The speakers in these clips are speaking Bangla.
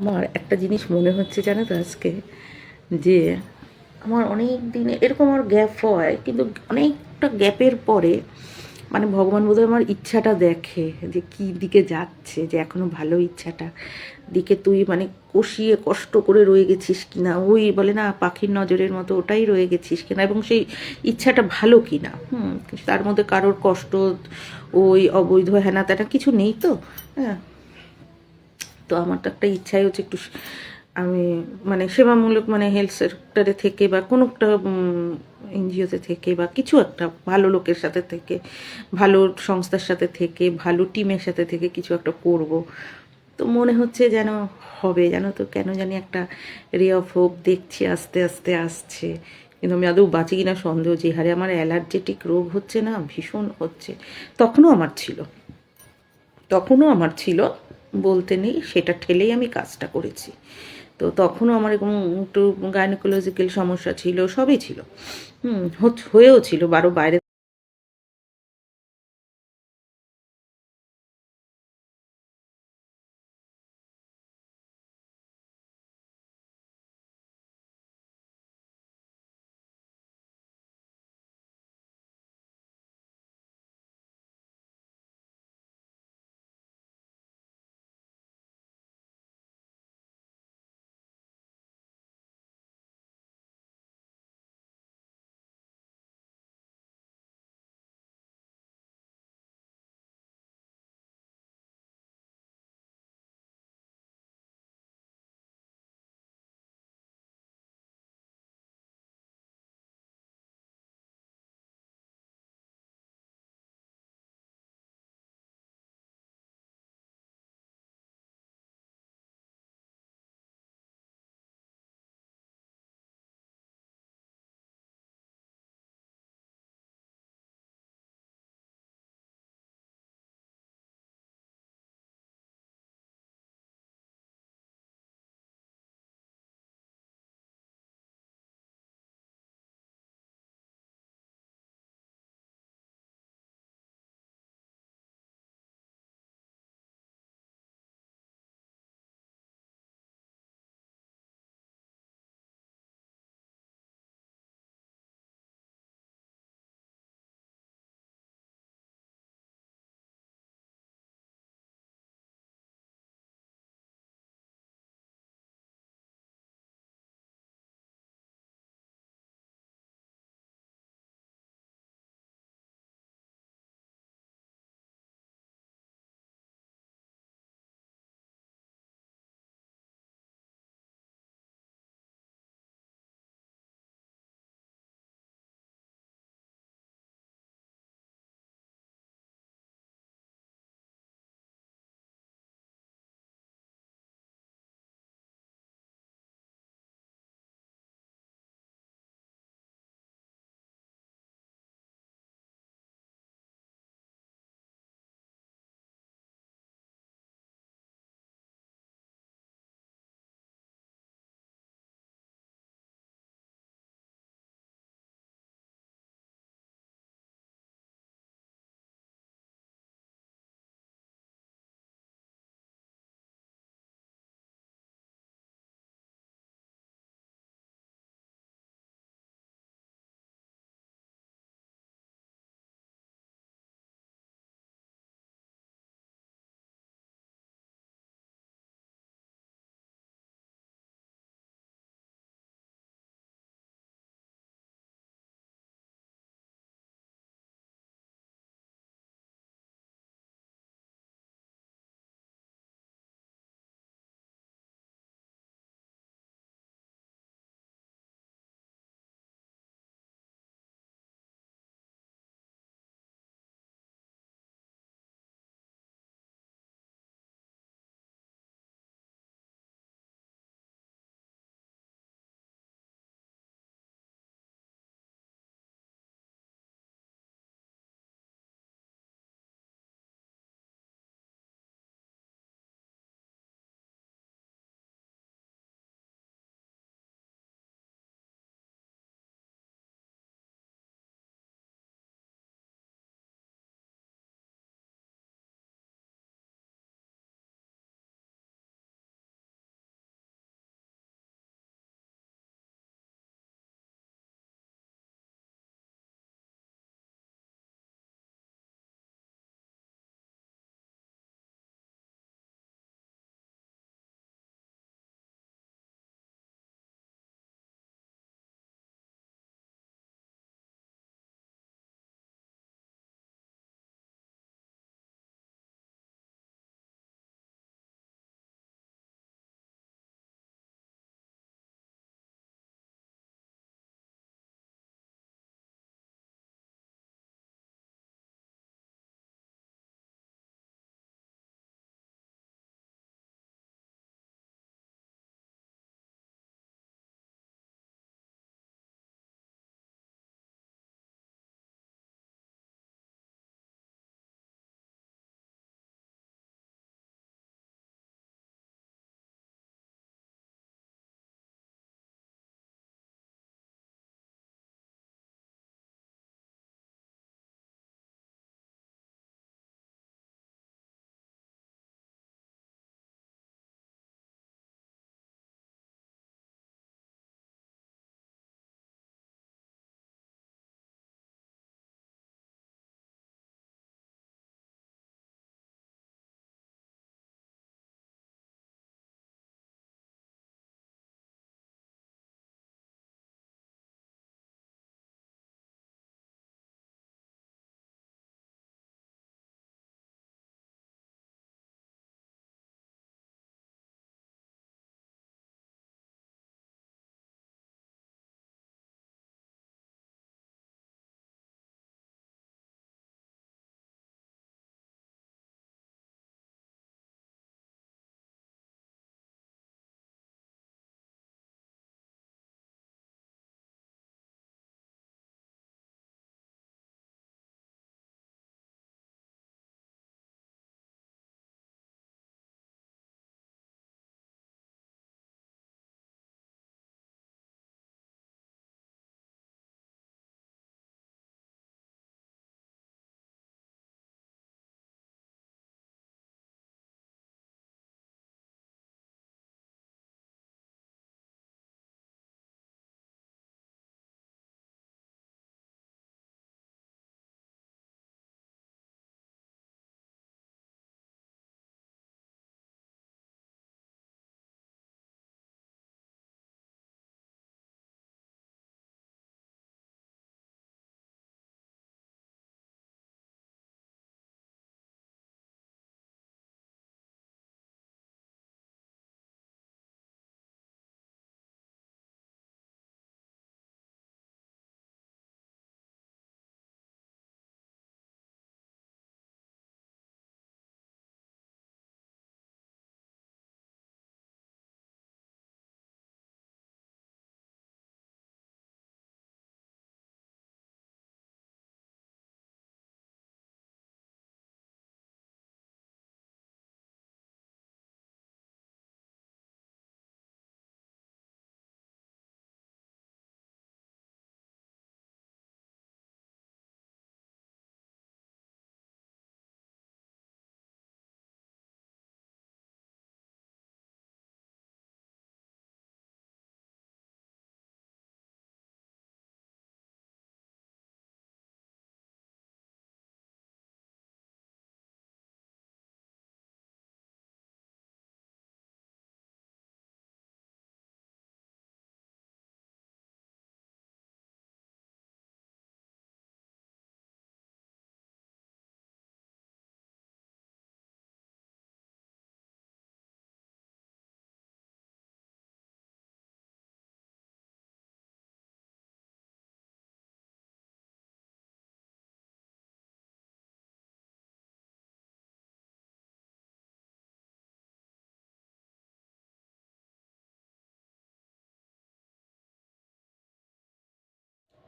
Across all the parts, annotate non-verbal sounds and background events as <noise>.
আমার একটা জিনিস মনে হচ্ছে জানো তো আজকে? যে আমার অনেক দিনে এরকম আমার গ্যাপ হয়, কিন্তু অনেকটা গ্যাপের পরে মানে ভগবান বোধহয় আমার ইচ্ছাটা দেখে যে কি দিকে যাচ্ছে, যে এখনও ভালো ইচ্ছাটা। দিকে তুই মানে কষিয়ে কষ্ট করে রয়ে গেছিস কিনা, ওই বলে না পাখির নজরের মতো ওটাই রয়ে গেছিস কিনা এবং সেই ইচ্ছাটা ভালো কিনা। হুম তার মধ্যে কারোর কষ্ট, ওই অবৈধ হেনা তেনা কিছু নেই তো? হ্যাঁ। তো আমার তো একটা ইচ্ছাই হচ্ছে একটু আমি মানে সেবামূলক মানে হেলথ সেক্টরে থেকে বা কোনো একটা এনজিওতে থেকে বা কিছু একটা ভালো লোকের সাথে থেকে, ভালো সংস্থার সাথে থেকে, ভালো টিমের সাথে থেকে কিছু একটা করব। তো মনে হচ্ছে যেন হবে যেন তো কেন জানি একটা রে অফ হোপ দেখছি আস্তে আস্তে আসছে। কিন্তু আমি আদৌ বাঁচি কিনা সন্দেহ, যে হারে আমার অ্যালার্জেটিক রোগ হচ্ছে না, ভীষণ হচ্ছে। তখনও আমার ছিল। তখনও আমার ছিল। বলতে নেই, সেটা ঠেলেই আমি কাজটা করেছি। তো তখনও আমার এরকম একটু গাইনোকোলজিক্যাল সমস্যা ছিল, সবই ছিল। হয়েও ছিল, বারো বাইরে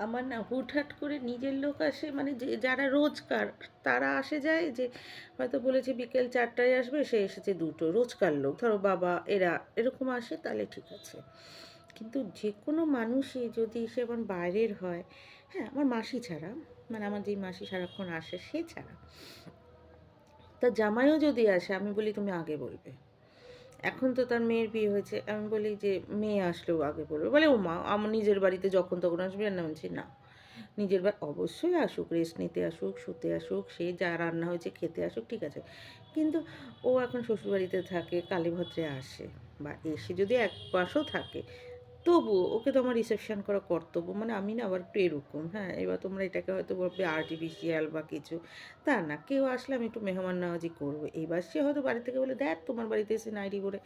আমার না হুটহাট করে নিজের লোক আসে মানে যে, যারা রোজকার, তারা আসে যায় যে, হয়তো বলেছে বিকেল চারটায় আসবে, সে এসেছে দুটো, রোজকার লোক। ধরো বাবা, এরা এরকম আসে, তাহলে ঠিক আছে। কিন্তু যে কোনো মানুষই যদি সে আমার বাইরের হয় হ্যাঁ আমার মাসি ছাড়া মানে আমার যেই মাসি সারাক্ষণ আসে, সে ছাড়া। তা জামাইও যদি আসে, আমি বলি তুমি আগে বলবে। এখন তো তার মেয়ের বিয়ে হয়েছে। আমি বলি যে, মেয়ে আসলেও আগে বলবে বলে, ও মা, আমার নিজের বাড়িতে যখন তখন আসবে? রান্না বলছি, না। নিজের বাড়ি অবশ্যই আসুক রেস্ট নিতে আসুক, শুতে আসুক, সে যা রান্না হয়েছে খেতে আসুক, ঠিক আছে। কিন্তু ও এখন শ্বশুরবাড়িতে থাকে, কালীভদ্রে আসে বা এসে যদি এক পাশেও থাকে তবুও ওকে তো আমার রিসেপশন করা কর্তব্য। মানে আমি না আবার একটু এরকম হ্যাঁ? এবার তোমরা এটাকে হয়তো বলবে আর্টিফিশিয়াল বা কিছু। তা না, কেউ আসলে আমি একটু মেহমান নাওয়াজি করব। এইবার সে হয়তো বাড়ি থেকে বলে, দেখ, তোমার বাড়িতে এসে নাইটি করে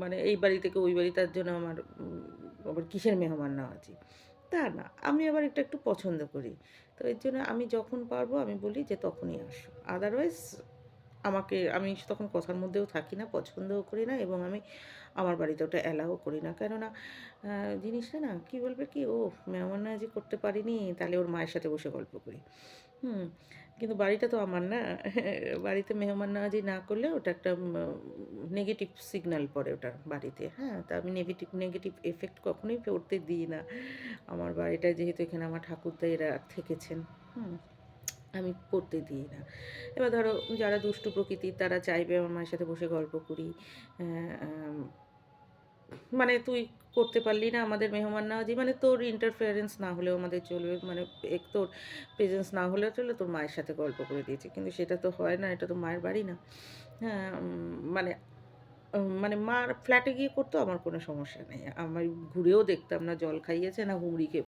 মানে এই বাড়ি থেকে ওই বাড়ি, তার জন্য আমার আবার কিসের মেহমান নাওয়াজি তা না, আমি আবার এটা একটু পছন্দ করি। তো এর জন্য আমি যখন পারব, আমি বলি যে তখনই আসো। আদারওয়াইজ আমাকে, আমি তখন কথার মধ্যেও থাকি না, পছন্দও করি না, এবং আমি আমার বাড়িতে ওটা অ্যালাও করি না। কেননা জিনিসটা না কি বলবে কি, ও মেহমান যে করতে পারিনি, তাহলে ওর মায়ের সাথে বসে গল্প করি। হুম, কিন্তু বাড়িটা তো আমার না, <laughs> বাড়িতে মেহমান নামাজি না করলে ওটা একটা নেগেটিভ সিগন্যাল পড়ে ওটার বাড়িতে। হ্যাঁ তা আমি নেগেটিভ নেগেটিভ এফেক্ট কখনোই পড়তে দিই না। আমার বাড়িটা যেহেতু এখানে আমার ঠাকুরদা এরা থেকেছেন। হুম। আমি পড়তে দিই না। এবার ধরো যারা দুষ্টু প্রকৃতির তারা চাইবে আমার মায়ের সাথে বসে গল্প করি। মানে তুই করতে পারলি না আমাদের মেহমান নাওয়াজি মানে তোর ইন্টারফেয়ারেন্স না হলেও আমাদের চলবে মানে এক তোর প্রেজেন্স না হলেও চলে তোর মায়ের সাথে গল্প করে দিয়েছে। কিন্তু সেটা তো হয় না, এটা তো মায়ের বাড়ি না। হ্যাঁ মানে মানে মার ফ্ল্যাটে গিয়ে করতো, আমার কোনো সমস্যা নেই। আমি ঘুরেও দেখতাম না, জল খাইয়েছে না, হুমড়ি